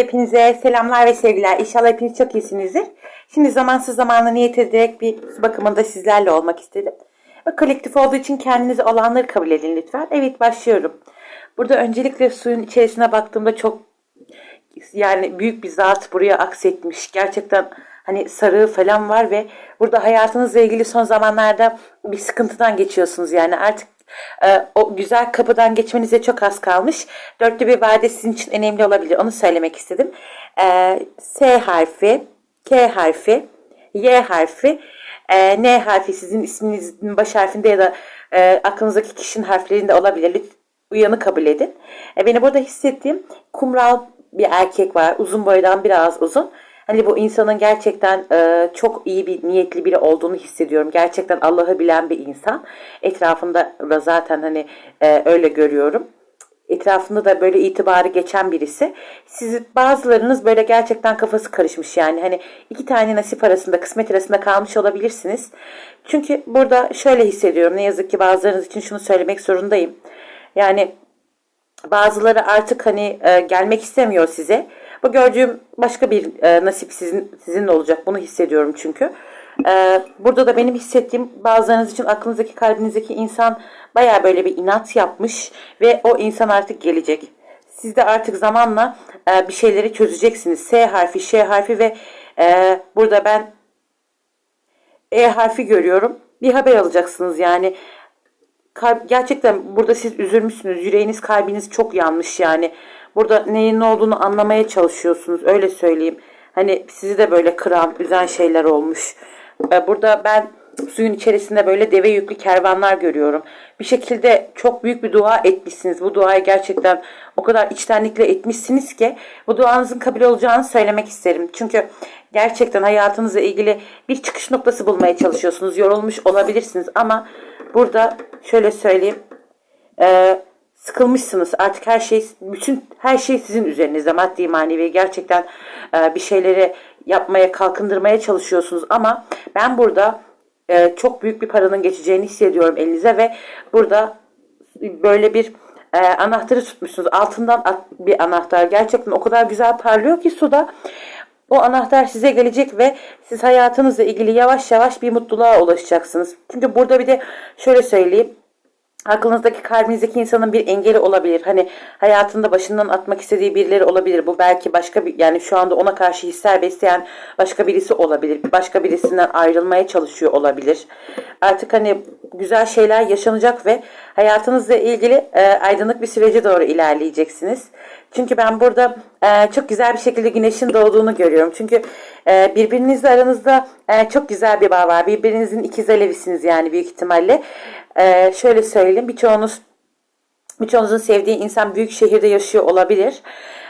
Hepinize selamlar ve sevgiler. İnşallah hepiniz çok iyisinizdir. Şimdi zamansız zamanla niyet ederek bir su bakımında sizlerle olmak istedim. Ve kolektif olduğu için kendinize olanları kabul edin lütfen. Evet başlıyorum. Burada öncelikle suyun içerisine baktığımda çok yani büyük bir zat buraya aksetmiş. Gerçekten hani sarığı falan var ve burada hayatınızla ilgili son zamanlarda bir sıkıntıdan geçiyorsunuz. Yani artık e, o güzel kapıdan geçmenize çok az kalmış. Dörtlü bir vade sizin için önemli olabilir. Onu söylemek istedim. E, S harfi, K harfi, Y harfi, e, N harfi sizin isminizin baş harfinde ya da e, aklınızdaki kişinin harflerinde olabilir. Lütfen uyanı kabul edin. E, beni burada hissettiğim kumral bir erkek var. Uzun boydan biraz uzun. Hani bu insanın gerçekten e, çok iyi bir niyetli biri olduğunu hissediyorum. Gerçekten Allah'ı bilen bir insan. Etrafında da zaten hani e, öyle görüyorum. Etrafında da böyle itibarı geçen birisi. Siz bazılarınız böyle gerçekten kafası karışmış yani. Hani iki tane nasip arasında, kısmet arasında kalmış olabilirsiniz. Çünkü burada şöyle hissediyorum. Ne yazık ki bazılarınız için şunu söylemek zorundayım. Yani bazıları artık hani e, gelmek istemiyor size. Bu gördüğüm başka bir e, nasip sizin sizinle olacak. Bunu hissediyorum çünkü. E, burada da benim hissettiğim bazılarınız için aklınızdaki kalbinizdeki insan baya böyle bir inat yapmış ve o insan artık gelecek. Siz de artık zamanla e, bir şeyleri çözeceksiniz. S harfi, Ş harfi ve e, burada ben E harfi görüyorum. Bir haber alacaksınız yani gerçekten burada siz üzülmüşsünüz. Yüreğiniz, kalbiniz çok yanmış yani. Burada neyin ne olduğunu anlamaya çalışıyorsunuz. Öyle söyleyeyim. Hani sizi de böyle kıran, üzen şeyler olmuş. Ee, Burada ben suyun içerisinde böyle deve yüklü kervanlar görüyorum. Bir şekilde çok büyük bir dua etmişsiniz. Bu duayı gerçekten o kadar içtenlikle etmişsiniz ki bu duanızın kabul olacağını söylemek isterim. Çünkü gerçekten hayatınızla ilgili bir çıkış noktası bulmaya çalışıyorsunuz. Yorulmuş olabilirsiniz ama burada şöyle söyleyeyim. Ee, sıkılmışsınız. Artık her şey bütün her şey sizin üzerinizde maddi manevi gerçekten e, bir şeyleri yapmaya kalkındırmaya çalışıyorsunuz ama ben burada e, çok büyük bir paranın geçeceğini hissediyorum elinize ve burada böyle bir e, anahtarı tutmuşsunuz. Altından at- bir anahtar. Gerçekten o kadar güzel parlıyor ki suda. O anahtar size gelecek ve siz hayatınızla ilgili yavaş yavaş bir mutluluğa ulaşacaksınız. Çünkü burada bir de şöyle söyleyeyim. Aklınızdaki kalbinizdeki insanın bir engeli olabilir. Hani hayatında başından atmak istediği birileri olabilir. Bu belki başka bir yani şu anda ona karşı hisler besleyen başka birisi olabilir. Başka birisinden ayrılmaya çalışıyor olabilir. Artık hani güzel şeyler yaşanacak ve hayatınızla ilgili e, aydınlık bir sürece doğru ilerleyeceksiniz. Çünkü ben burada e, çok güzel bir şekilde güneşin doğduğunu görüyorum. Çünkü e, birbirinizle aranızda e, çok güzel bir bağ var. Birbirinizin ikiz alevisiniz yani büyük ihtimalle. E, şöyle söyleyeyim birçoğunuz birçoğunuzun sevdiği insan büyük şehirde yaşıyor olabilir.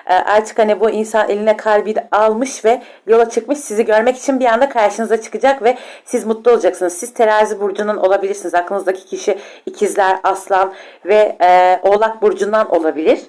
E, artık hani bu insan eline kalbi almış ve yola çıkmış sizi görmek için bir anda karşınıza çıkacak ve siz mutlu olacaksınız. Siz terazi burcunun olabilirsiniz. Aklınızdaki kişi ikizler, aslan ve e, oğlak burcundan olabilir.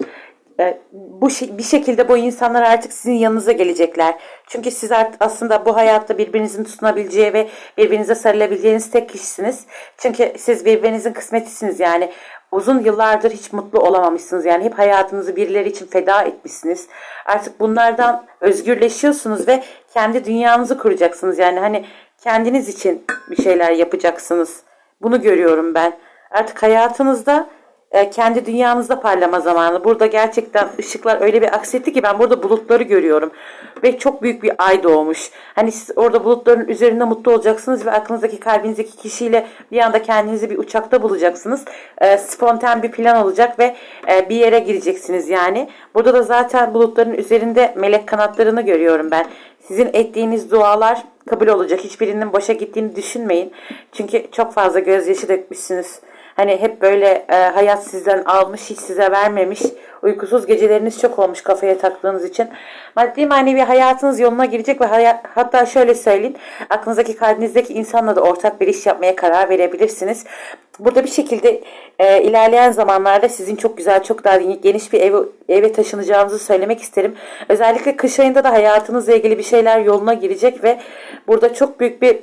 E, bu bir şekilde bu insanlar artık sizin yanınıza gelecekler. Çünkü siz artık aslında bu hayatta birbirinizin tutunabileceği ve birbirinize sarılabileceğiniz tek kişisiniz. Çünkü siz birbirinizin kısmetisiniz yani. Uzun yıllardır hiç mutlu olamamışsınız. Yani hep hayatınızı birileri için feda etmişsiniz. Artık bunlardan özgürleşiyorsunuz ve kendi dünyanızı kuracaksınız. Yani hani kendiniz için bir şeyler yapacaksınız. Bunu görüyorum ben. Artık hayatınızda e, kendi dünyanızda parlama zamanı. Burada gerçekten ışıklar öyle bir aksetti ki ben burada bulutları görüyorum. Ve çok büyük bir ay doğmuş. Hani siz orada bulutların üzerinde mutlu olacaksınız ve aklınızdaki kalbinizdeki kişiyle bir anda kendinizi bir uçakta bulacaksınız. E, spontan bir plan olacak ve e, bir yere gireceksiniz yani. Burada da zaten bulutların üzerinde melek kanatlarını görüyorum ben. Sizin ettiğiniz dualar kabul olacak. Hiçbirinin boşa gittiğini düşünmeyin. Çünkü çok fazla gözyaşı dökmüşsünüz. Hani hep böyle e, hayat sizden almış, hiç size vermemiş. Uykusuz geceleriniz çok olmuş kafaya taktığınız için. Maddi manevi hayatınız yoluna girecek ve hayat, hatta şöyle söyleyeyim. Aklınızdaki kalbinizdeki insanla da ortak bir iş yapmaya karar verebilirsiniz. Burada bir şekilde e, ilerleyen zamanlarda sizin çok güzel, çok daha geniş bir eve, eve taşınacağınızı söylemek isterim. Özellikle kış ayında da hayatınızla ilgili bir şeyler yoluna girecek ve burada çok büyük bir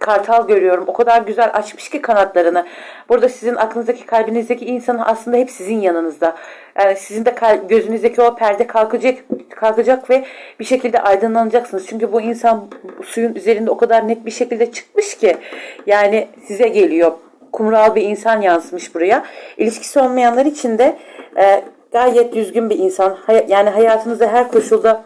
kartal görüyorum. O kadar güzel açmış ki kanatlarını. Burada sizin aklınızdaki, kalbinizdeki insan aslında hep sizin yanınızda. Yani sizin de gözünüzdeki o perde kalkacak, kalkacak ve bir şekilde aydınlanacaksınız. Çünkü bu insan suyun üzerinde o kadar net bir şekilde çıkmış ki yani size geliyor. Kumral bir insan yansımış buraya. İlişkisi olmayanlar için de e, gayet düzgün bir insan. Hay- yani hayatınızda her koşulda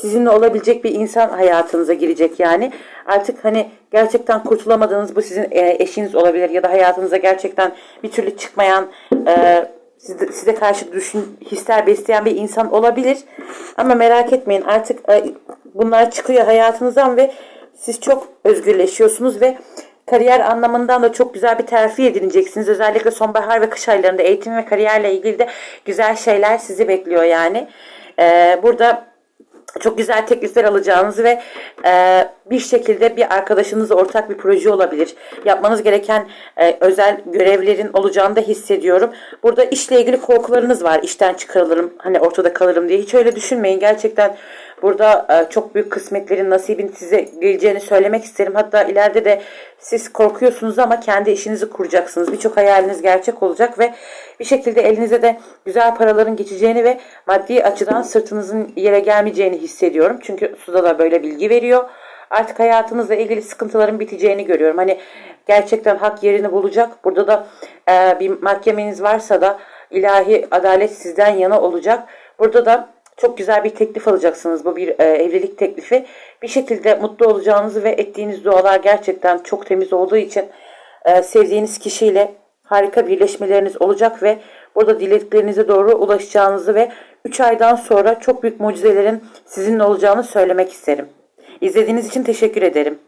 sizinle olabilecek bir insan hayatınıza girecek yani. Artık hani gerçekten kurtulamadığınız bu sizin e, eşiniz olabilir ya da hayatınıza gerçekten bir türlü çıkmayan e, size, size karşı düşün, hisler besleyen bir insan olabilir. Ama merak etmeyin artık e, bunlar çıkıyor hayatınızdan ve siz çok özgürleşiyorsunuz ve kariyer anlamından da çok güzel bir terfi edineceksiniz. Özellikle sonbahar ve kış aylarında eğitim ve kariyerle ilgili de güzel şeyler sizi bekliyor yani. E, burada çok güzel teklifler alacağınız ve e, bir şekilde bir arkadaşınızla ortak bir proje olabilir. Yapmanız gereken e, özel görevlerin olacağını da hissediyorum. Burada işle ilgili korkularınız var. İşten çıkarılırım, hani ortada kalırım diye. Hiç öyle düşünmeyin. Gerçekten burada e, çok büyük kısmetlerin, nasibin size geleceğini söylemek isterim. Hatta ileride de siz korkuyorsunuz ama kendi işinizi kuracaksınız. Birçok hayaliniz gerçek olacak ve bir şekilde elinize de güzel paraların geçeceğini ve maddi açıdan sırtınızın yere gelmeyeceğini hissediyorum. Çünkü suda da böyle bilgi veriyor. Artık hayatınızla ilgili sıkıntıların biteceğini görüyorum. Hani gerçekten hak yerini bulacak. Burada da e, bir mahkemeniz varsa da ilahi adalet sizden yana olacak. Burada da çok güzel bir teklif alacaksınız. Bu bir e, evlilik teklifi. Bir şekilde mutlu olacağınızı ve ettiğiniz dualar gerçekten çok temiz olduğu için e, sevdiğiniz kişiyle harika birleşmeleriniz olacak ve burada dileklerinize doğru ulaşacağınızı ve 3 aydan sonra çok büyük mucizelerin sizinle olacağını söylemek isterim. İzlediğiniz için teşekkür ederim.